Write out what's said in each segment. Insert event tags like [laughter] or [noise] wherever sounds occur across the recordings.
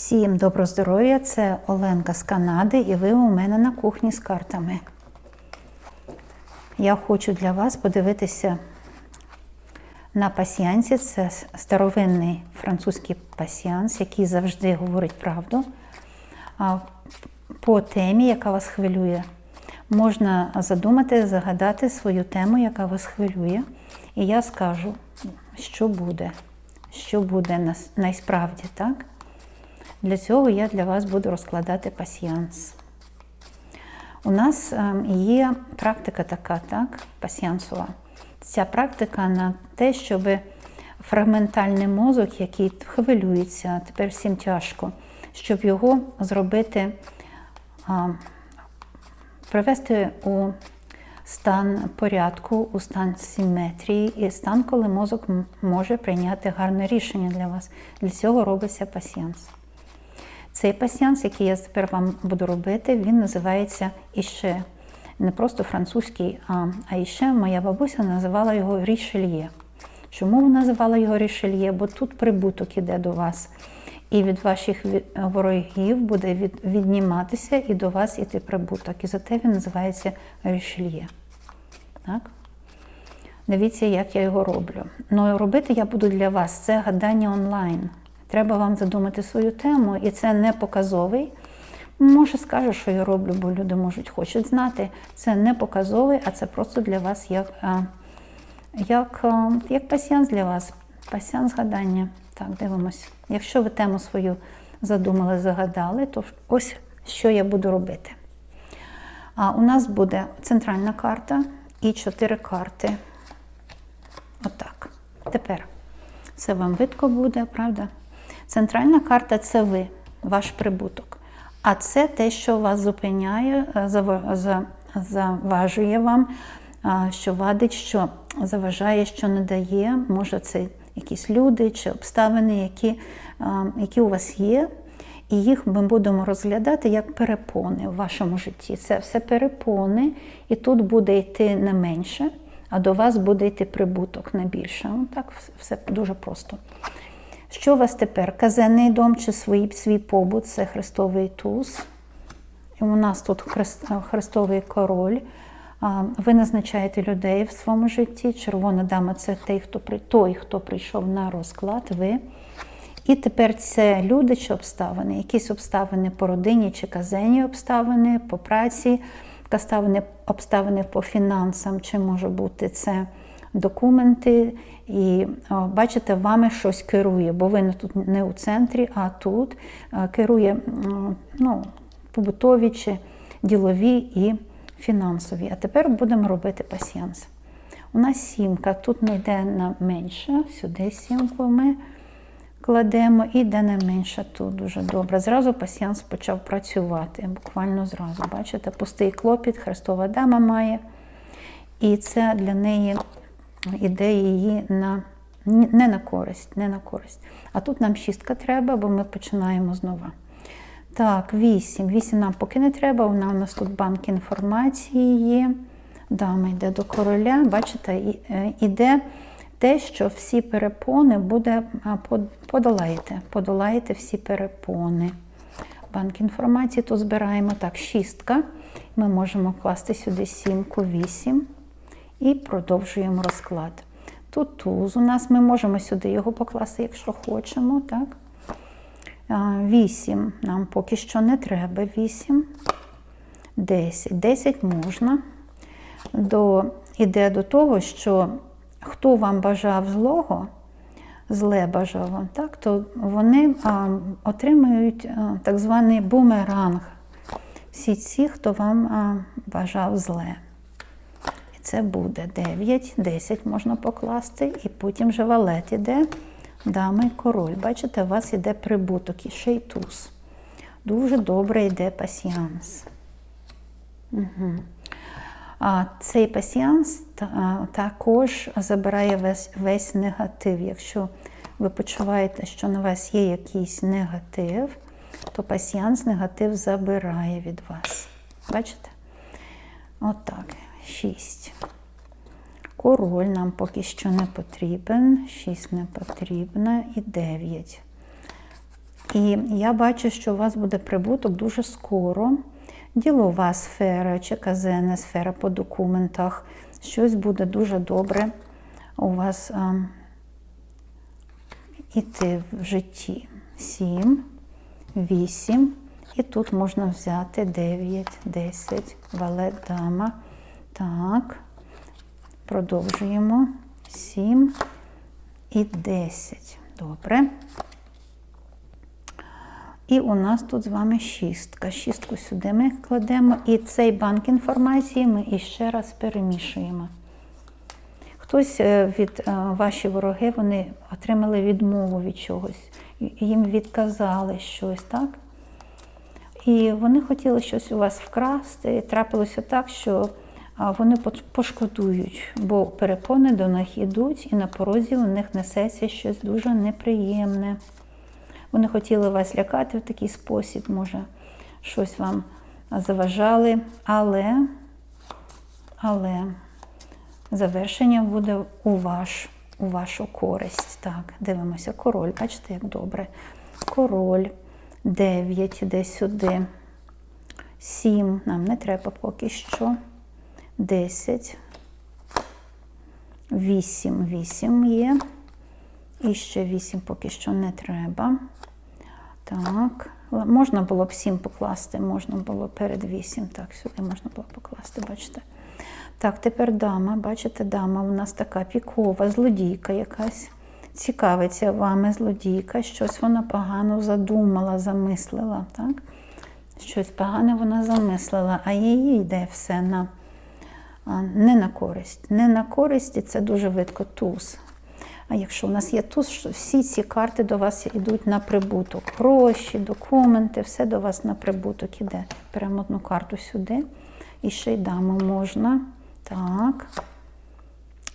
Всім добро здоров'я! Це Оленка з Канади, і ви у мене на кухні з картами. Я хочу для вас подивитися на пасіянсі. Це старовинний французький пасіянс, який завжди говорить правду. По темі, яка вас хвилює. Можна задумати, загадати свою тему, яка вас хвилює. І я скажу, що буде, що буде нас- найсправді, так? Для цього я для вас буду розкладати пасіянс. У нас ем, є практика така, так, пасіянсова. Ця практика на те, щоб фрагментальний мозок, який хвилюється, тепер всім тяжко, щоб його зробити, привести у стан порядку, у стан симетрії і стан, коли мозок може прийняти гарне рішення для вас. Для цього робиться пасіянс. Цей пасіянс, який я тепер вам буду робити, він називається іще. Не просто французький, а, а іще моя бабуся називала його рішельє. Чому вона називала його рішельє? Бо тут прибуток іде до вас. І від ваших ворогів буде від, відніматися і до вас іти прибуток. І зате він називається рішельє. Так? Дивіться, як я його роблю. Ну, робити я буду для вас це гадання онлайн. Треба вам задумати свою тему, і це не показовий. Може, скажу, що я роблю, бо люди можуть хочуть знати. Це не показовий, а це просто для вас як, а, як, як пасіянс для вас. Пасіянс гадання. Так, дивимось. Якщо ви тему свою задумали, загадали, то ось що я буду робити. А у нас буде центральна карта і чотири карти. Отак. Тепер це вам видко буде, правда? Центральна карта це ви, ваш прибуток. А це те, що вас зупиняє, е, зава- за- заважує вам, що вадить, що заважає, що не дає. Може, це якісь люди чи обставини, які, які у вас є. І їх ми будемо розглядати як перепони в вашому житті. Це все перепони, і тут буде йти не менше, а до вас буде йти прибуток не більше. Ну, так все дуже просто. Що у вас тепер? Казенний дом чи свій, свій побут це Христовий туз. І у нас тут Христовий король. Ви назначаєте людей в своєму житті. Червона дама це той, хто той, хто прийшов на розклад. Ви. І тепер це люди чи обставини, якісь обставини по родині чи казенні обставини, по праці, обставини по фінансам, чи може бути це документи. І бачите, вами щось керує, бо ви тут не у центрі, а тут керує ну, побутові чи ділові і фінансові. А тепер будемо робити пасіянс. У нас сімка, тут не йде на менше, сюди сімку ми кладемо і де не менше тут дуже добре. Зразу пасіянс почав працювати, буквально зразу. Бачите, пустий клопіт, Христова дама має. І це для неї іде її на, не на користь, не на користь. А тут нам шістка треба, бо ми починаємо знову. Так, вісім. Вісім нам поки не треба. Вона у нас тут банк інформації є. Дама йде до короля. Бачите, е, іде те, що всі перепони буде подолаєте. Подолаєте всі перепони. Банк інформації тут збираємо так, шістка. Ми можемо класти сюди сімку, вісім. І продовжуємо розклад. Тут туз у нас ми можемо сюди його покласти, якщо хочемо. так? Вісім нам поки що не треба. Вісім. Десять. Десять можна. До, іде до того, що хто вам бажав злого, зле бажав вам, так, то вони а, отримують а, так званий бумеранг. Всі ці, хто вам а, бажав зле. Це буде 9, 10 можна покласти, і потім вже валет іде, дама і король. Бачите, у вас іде прибуток і ще й туз. Дуже добре йде пасіянс. Угу. А цей пасіянс та- також забирає весь, весь негатив. Якщо ви почуваєте, що на вас є якийсь негатив, то пасіянс негатив забирає від вас. Бачите? Отак. Шість. Король нам поки що не потрібен, 6 не потрібно і 9. І я бачу, що у вас буде прибуток дуже скоро. Ділова сфера чи казенна сфера по документах. Щось буде дуже добре у вас а, іти в житті. 7, 8. І тут можна взяти 9, 10, валет, дама. Так. Продовжуємо. 7 і 10. Добре. І у нас тут з вами шістка. Шістку сюди ми кладемо. І цей банк інформації ми іще раз перемішуємо. Хтось е, від е, ваші вороги вони отримали відмову від чогось, їм відказали щось, так? І вони хотіли щось у вас вкрасти. І трапилося так, що вони пошкодують, бо перепони до них йдуть, і на порозі у них несеться щось дуже неприємне. Вони хотіли вас лякати в такий спосіб, може, щось вам заважали, але, але завершення буде у ваш, у вашу користь. Так, дивимося, король, бачите, як добре. Король, 9, іде сюди. 7, нам не треба поки що. 10. 8, 8 є. І ще 8 поки що не треба. Так, можна було б 7 покласти, можна було перед 8. Так, сюди можна було покласти, бачите. Так, тепер дама, бачите, дама у нас така пікова, злодійка якась. Цікавиться вами злодійка, щось вона погано задумала, замислила. так? Щось погане вона замислила, а їй йде все на не на користь. Не на користь, і це дуже видко туз. А якщо у нас є туз, всі ці карти до вас йдуть на прибуток. Гроші, документи, все до вас на прибуток іде. Беремо одну карту сюди. І ще й дамо можна. Так.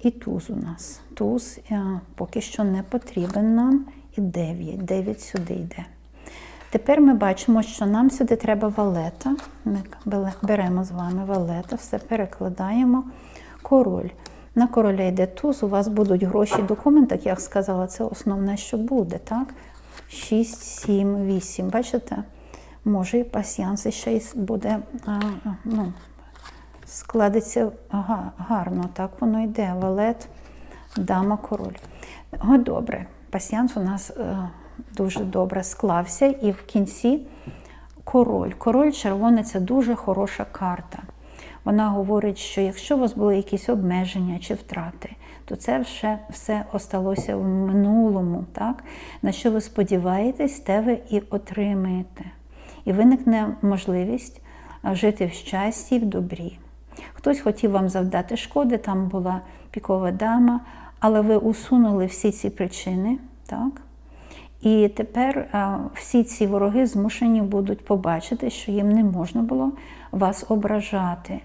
І туз у нас. Туз поки що не потрібен нам. І 9. 9 сюди йде. Тепер ми бачимо, що нам сюди треба валета. Ми беремо з вами валета, все перекладаємо. Король. На короля йде туз, у вас будуть гроші документи, як я сказала, це основне, що буде. так? 6, 7, 8. Бачите? Може, і пасіянс ще й буде, ну, складеться гарно. Так воно йде. Валет, дама, король. О, добре. Пасіянс у нас. Дуже добре склався. І в кінці король. Король червоний це дуже хороша карта. Вона говорить, що якщо у вас були якісь обмеження чи втрати, то це вже все осталося в минулому. так? На що ви сподіваєтесь, те ви і отримаєте. І виникне можливість жити в щасті і в добрі. Хтось хотів вам завдати шкоди, там була пікова дама, але ви усунули всі ці причини. так? І тепер всі ці вороги змушені будуть побачити, що їм не можна було вас ображати.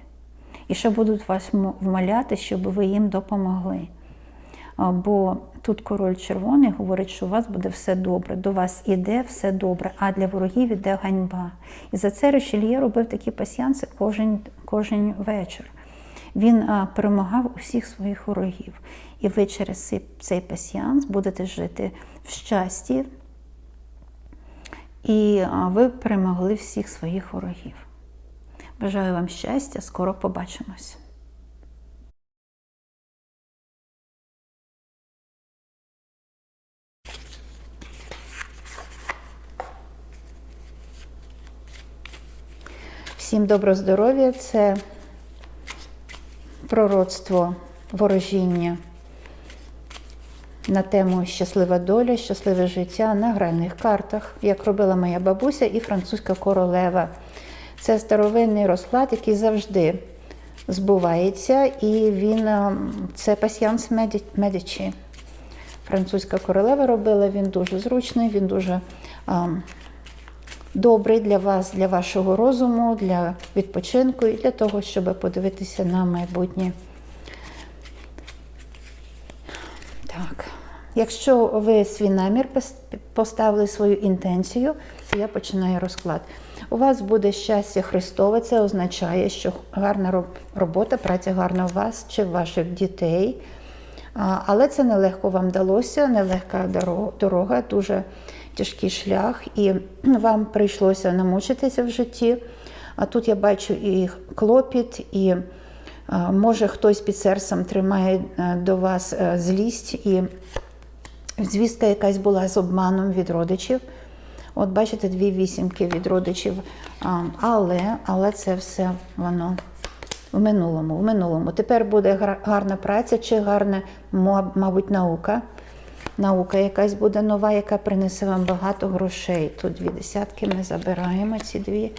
І ще будуть вас вмоляти, щоб ви їм допомогли. Бо тут король червоний говорить, що у вас буде все добре, до вас іде все добре, а для ворогів іде ганьба. І за це Ришельє робив такі пасіянси кожен, кожен вечір. Він перемагав усіх своїх ворогів. І ви через цей пасіанс будете жити в щасті, і ви перемогли всіх своїх ворогів. Бажаю вам щастя, скоро побачимось! Всім доброго здоров'я! Це пророцтво ворожіння на тему Щаслива доля, щасливе життя на гральних картах, як робила моя бабуся і французька королева. Це старовинний розклад, який завжди збувається, і він це пасіанс Медичі. Французька королева робила, він дуже зручний, він дуже а, добрий для вас, для вашого розуму, для відпочинку і для того, щоб подивитися на майбутнє. Так. Якщо ви свій намір поставили свою інтенцію, то я починаю розклад. У вас буде щастя Христове, це означає, що гарна робота, праця гарна у вас чи ваших дітей. Але це нелегко вам вдалося, нелегка дорога, дуже тяжкий шлях, і вам прийшлося намучитися в житті. А тут я бачу і клопіт, і може хтось під серцем тримає е, до вас е, злість, і звістка якась була з обманом від родичів. От бачите, дві вісімки від родичів. Але, але це все воно в минулому. В минулому. Тепер буде гарна праця чи гарна, мабуть, наука. Наука якась буде нова, яка принесе вам багато грошей. Тут дві десятки ми забираємо ці дві.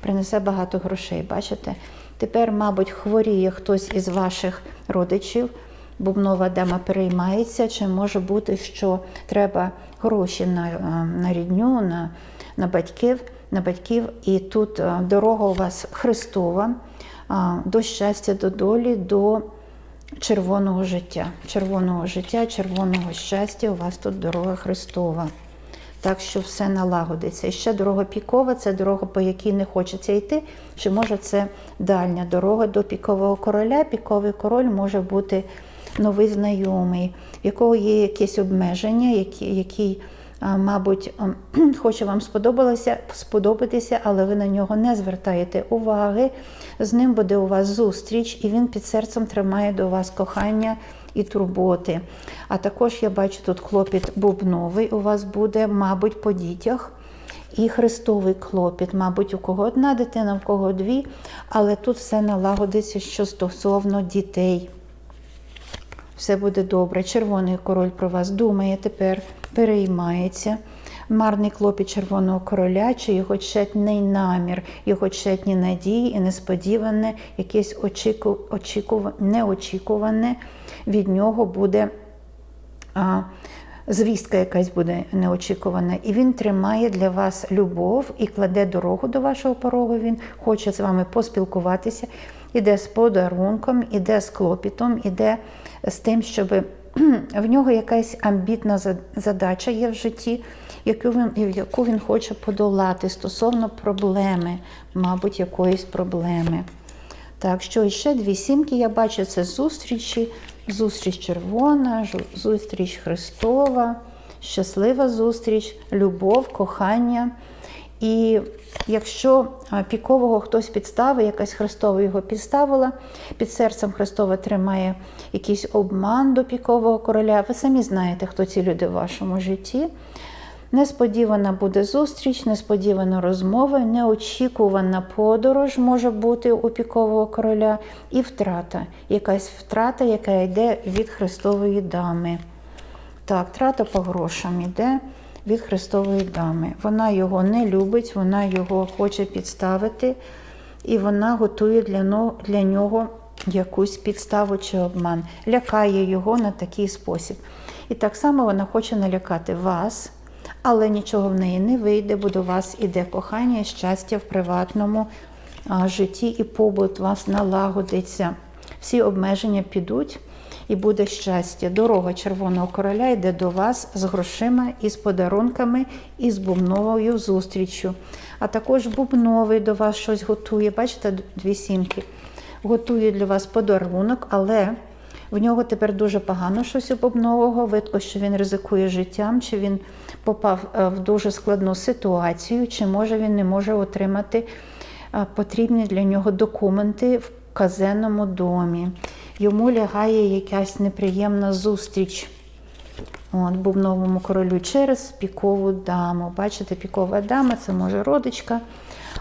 Принесе багато грошей. Бачите? Тепер, мабуть, хворіє хтось із ваших родичів. Бубнова дама переймається, чи може бути, що треба гроші на, е, на рідню, на, на батьків, на батьків. І тут е, дорога у вас Христова, до щастя, до долі, до червоного життя. Червоного життя, червоного щастя. У вас тут дорога Христова. Так що все налагодиться. І ще дорога пікова це дорога, по якій не хочеться йти. Чи може це дальня дорога до пікового короля? Піковий король може бути новий знайомий, в якого є якесь обмеження, які- який, мабуть, [clears throat] хоче вам сподобалося, сподобатися, але ви на нього не звертаєте уваги. З ним буде у вас зустріч, і він під серцем тримає до вас кохання і турботи. А також я бачу тут клопіт бубновий у вас буде, мабуть, по дітях. І хрестовий клопіт, мабуть, у кого одна дитина, у кого дві, але тут все налагодиться, що стосовно дітей. Все буде добре. Червоний король про вас думає тепер, переймається. Марний клопіт червоного короля, чи його тщетний намір, його тщетні надії і несподіване, якесь очіку, очікува, неочікуване від нього буде а, звістка якась буде неочікувана. І він тримає для вас любов і кладе дорогу до вашого порогу. Він хоче з вами поспілкуватися, іде з подарунком, іде з клопітом, іде з тим, щоб [clears throat] в нього якась амбітна задача є в житті, яку він, яку він хоче подолати стосовно проблеми, мабуть, якоїсь проблеми. Так, що ще дві сімки. Я бачу, це зустрічі, зустріч червона, зустріч Христова, щаслива зустріч, любов, кохання. І якщо пікового хтось підставив, якась Христова його підставила, під серцем Христова тримає якийсь обман до пікового короля, ви самі знаєте, хто ці люди в вашому житті. Несподівана буде зустріч, несподівана розмова, неочікувана подорож може бути у пікового короля і втрата. Якась втрата, яка йде від Христової дами. Так, трата по грошам йде від Христової дами. Вона його не любить, вона його хоче підставити, і вона готує для, нього якусь підставу чи обман, лякає його на такий спосіб. І так само вона хоче налякати вас, але нічого в неї не вийде, бо до вас іде кохання щастя в приватному житті, і побут вас налагодиться. Всі обмеження підуть і буде щастя. Дорога Червоного короля йде до вас з грошима, з подарунками, і з бубновою зустріччю. А також бубновий до вас щось готує. Бачите, дві сімки. Готує для вас подарунок, але в нього тепер дуже погано щось у бубнового. Видко, що він ризикує життям, чи він попав е, в дуже складну ситуацію, чи може він не може отримати е, потрібні для нього документи в казенному домі. Йому лягає якась неприємна зустріч. От, бубновому королю через пікову даму. Бачите, пікова дама це може родичка.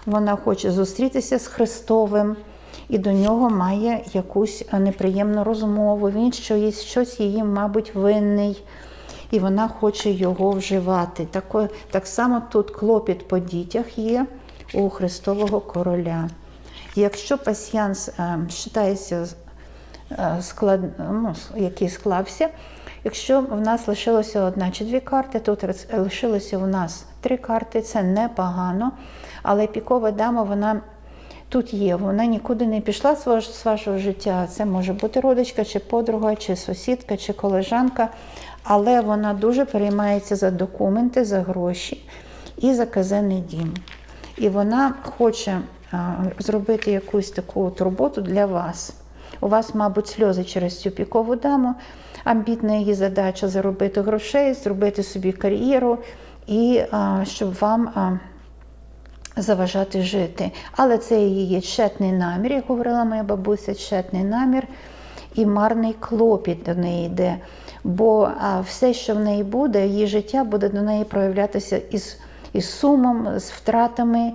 Вона хоче зустрітися з Христовим і до нього має якусь неприємну розмову. Він щось, щось її, мабуть, винний, і вона хоче його вживати. Так, так само тут клопіт по дітях є у Христового короля. Якщо пасіянс е, вважається е, склад, ну, який склався. Якщо в нас лишилося одна чи дві карти, тут лишилося у нас три карти, це непогано. Але пікова дама, вона тут є, вона нікуди не пішла з вашого життя. Це може бути родичка, чи подруга, чи сусідка, чи колежанка. Але вона дуже переймається за документи, за гроші і за казенний дім. І вона хоче а, зробити якусь таку от роботу для вас. У вас, мабуть, сльози через цю пікову даму. Амбітна її задача заробити грошей, зробити собі кар'єру і а, щоб вам. А, заважати жити. Але це її тщетний намір, як говорила моя бабуся, тщетний намір і марний клопіт до неї йде. Бо все, що в неї буде, її життя буде до неї проявлятися із, із сумом, з втратами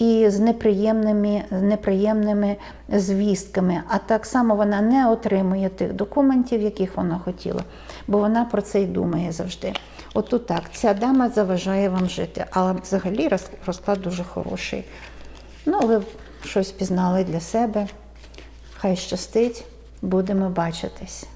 і з неприємними, неприємними звістками. А так само вона не отримує тих документів, яких вона хотіла, бо вона про це й думає завжди. Отут так, ця дама заважає вам жити, але взагалі розклад дуже хороший. Ну, ви щось пізнали для себе. Хай щастить, будемо бачитись.